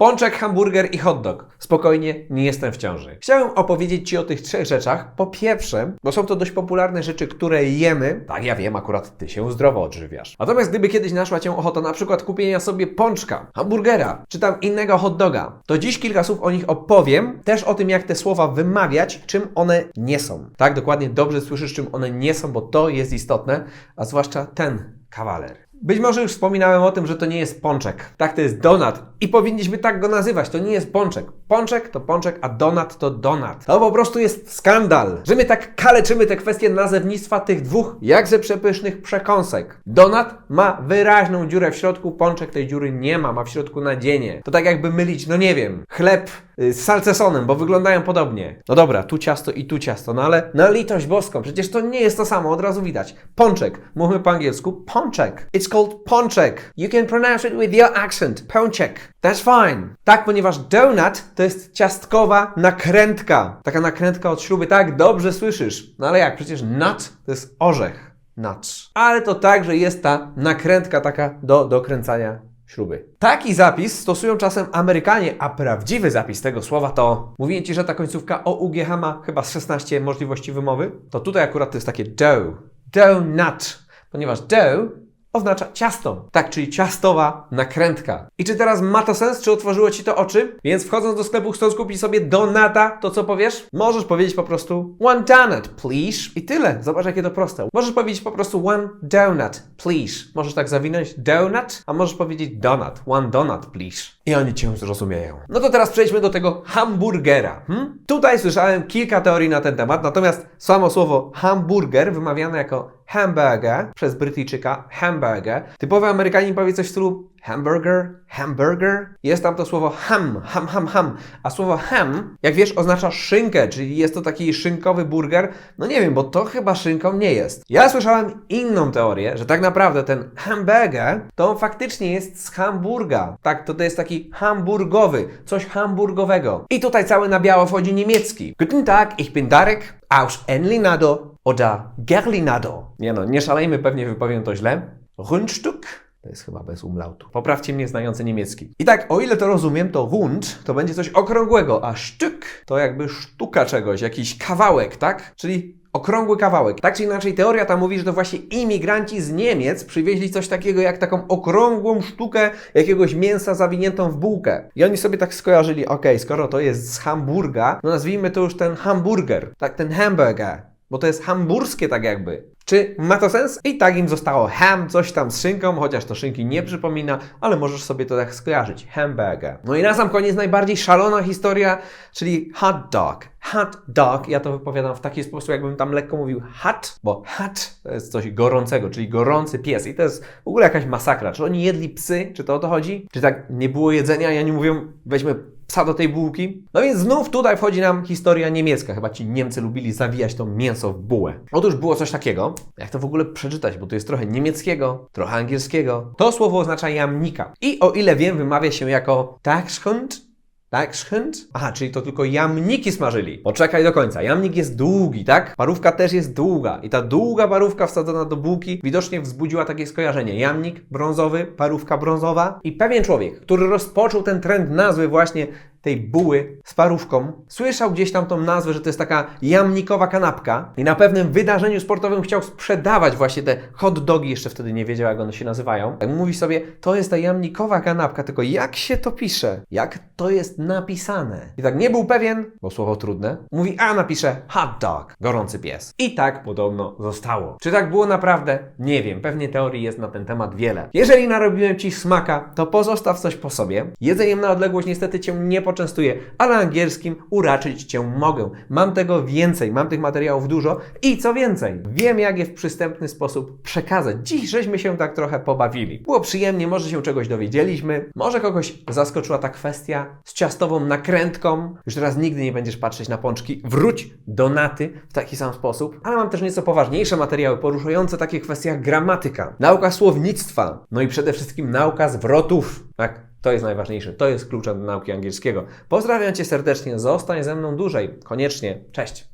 Pączek, hamburger i hot dog. Spokojnie, nie jestem w ciąży. Chciałem opowiedzieć Ci o tych trzech rzeczach. Po pierwsze, bo są to dość popularne rzeczy, które jemy. Tak, ja wiem, akurat Ty się zdrowo odżywiasz. Natomiast gdyby kiedyś naszła Cię ochota na przykład kupienia sobie pączka, hamburgera, czy tam innego hot doga, to dziś kilka słów o nich opowiem. Też o tym, jak te słowa wymawiać, czym one nie są. Tak, dokładnie dobrze słyszysz, czym one nie są, bo to jest istotne, a zwłaszcza ten kawaler. Być może już wspominałem o tym, że to nie jest pączek. Tak, to jest donat. I powinniśmy tak go nazywać. To nie jest pączek. Pączek to pączek, a donat to donat. To po prostu jest skandal, że my tak kaleczymy te kwestie nazewnictwa tych dwóch jakże przepysznych przekąsek. Donat ma wyraźną dziurę w środku, pączek tej dziury nie ma, ma w środku nadzienie. To tak jakby mylić, no nie wiem, chleb z salcesonem, bo wyglądają podobnie. No dobra, tu ciasto i tu ciasto, no ale na litość boską, przecież to nie jest to samo, od razu widać. Pączek, mówmy po angielsku, pączek. It's called pączek. You can pronounce it with your accent, pączek. That's fine. Tak, ponieważ donut to jest ciastkowa nakrętka. Taka nakrętka od śruby, tak, dobrze słyszysz. No ale jak, przecież nut to jest orzech. Nuts. Ale to także jest ta nakrętka taka do dokręcania śruby. Taki zapis stosują czasem Amerykanie, a prawdziwy zapis tego słowa to... Mówię Ci, że ta końcówka OUGH ma chyba z 16 możliwości wymowy. To tutaj akurat to jest takie dough. Donut. Ponieważ dough oznacza ciasto. Tak, czyli ciastowa nakrętka. I czy teraz ma to sens? Czy otworzyło Ci to oczy? Więc wchodząc do sklepu, chcąc kupić sobie donata, to co powiesz? Możesz powiedzieć po prostu one donut, please. I tyle. Zobacz, jakie to proste. Możesz powiedzieć po prostu one donut, please. Możesz tak zawinąć donut, a możesz powiedzieć donut, one donut, please. I oni Cię zrozumieją. No to teraz przejdźmy do tego hamburgera. Hmm? Tutaj słyszałem kilka teorii na ten temat, natomiast samo słowo hamburger wymawiane jako hamburger przez Brytyjczyka, hamburger. Typowy Amerykanin powie coś w stylu hamburger, hamburger. Jest tam to słowo ham, ham, ham, ham. A słowo ham, jak wiesz, oznacza szynkę, czyli jest to taki szynkowy burger. No nie wiem, bo to chyba szynką nie jest. Ja słyszałem inną teorię, że tak naprawdę ten hamburger to faktycznie jest z Hamburga. Tak, to, to jest taki hamburgowy, coś hamburgowego. I tutaj cały na biało wchodzi niemiecki. Guten Tag, ich bin Darek aus Enlinado oder Gerlinado. Nie no, nie szalejmy, pewnie wypowiem to źle. Rundstück to jest chyba bez umlautu. Poprawcie mnie znający niemiecki. I tak, o ile to rozumiem, to Wund to będzie coś okrągłego, a Stück to jakby sztuka czegoś, jakiś kawałek, tak? Czyli okrągły kawałek. Tak czy inaczej, teoria ta mówi, że to właśnie imigranci z Niemiec przywieźli coś takiego jak taką okrągłą sztukę jakiegoś mięsa zawiniętą w bułkę. I oni sobie tak skojarzyli, okej, skoro to jest z Hamburga, no nazwijmy to już ten hamburger, tak, ten hamburger. Bo to jest hamburskie tak jakby. Czy ma to sens? I tak im zostało ham, coś tam z szynką, chociaż to szynki nie przypomina, ale możesz sobie to tak skojarzyć. Hamburger. No i na sam koniec najbardziej szalona historia, czyli hot dog. Hot dog, ja to wypowiadam w taki sposób, jakbym tam lekko mówił hot, bo hot to jest coś gorącego, czyli gorący pies. I to jest w ogóle jakaś masakra. Czy oni jedli psy? Czy to o to chodzi? Czy tak nie było jedzenia i oni mówią, weźmy psa do tej bułki. No więc znów tutaj wchodzi nam historia niemiecka. Chyba ci Niemcy lubili zawijać to mięso w bułę. Otóż było coś takiego, jak to w ogóle przeczytać, bo to jest trochę niemieckiego, trochę angielskiego. To słowo oznacza jamnika. I o ile wiem, wymawia się jako Dachshund, Dachshund? Aha, czyli to tylko jamniki smażyli. Poczekaj do końca. Jamnik jest długi, tak? Parówka też jest długa. I ta długa parówka wsadzona do bułki widocznie wzbudziła takie skojarzenie. Jamnik brązowy, parówka brązowa. I pewien człowiek, który rozpoczął ten trend nazwy właśnie tej buły z parówką, słyszał gdzieś tam tą nazwę, że to jest taka jamnikowa kanapka i na pewnym wydarzeniu sportowym chciał sprzedawać właśnie te hot dogi, jeszcze wtedy nie wiedział jak one się nazywają. Tak mówi sobie, to jest ta jamnikowa kanapka, tylko jak się to pisze? Jak to jest napisane? I tak nie był pewien, bo słowo trudne, mówi, a napisze hot dog, gorący pies. I tak podobno zostało. Czy tak było naprawdę? Nie wiem, pewnie teorii jest na ten temat wiele. Jeżeli narobiłem Ci smaka, to pozostaw coś po sobie. Jedzeniem na odległość niestety Cię nie poczęstuję, ale angielskim uraczyć Cię mogę. Mam tego więcej, mam tych materiałów dużo i co więcej, wiem jak je w przystępny sposób przekazać. Dziś żeśmy się tak trochę pobawili. Było przyjemnie, może się czegoś dowiedzieliśmy, może kogoś zaskoczyła ta kwestia z ciastową nakrętką. Już teraz nigdy nie będziesz patrzeć na pączki. Wróć do naty w taki sam sposób. Ale mam też nieco poważniejsze materiały poruszające takie kwestie jak gramatyka, nauka słownictwa, no i przede wszystkim nauka zwrotów. Tak, to jest najważniejsze. To jest kluczem do nauki angielskiego. Pozdrawiam Cię serdecznie. Zostań ze mną dłużej. Koniecznie. Cześć.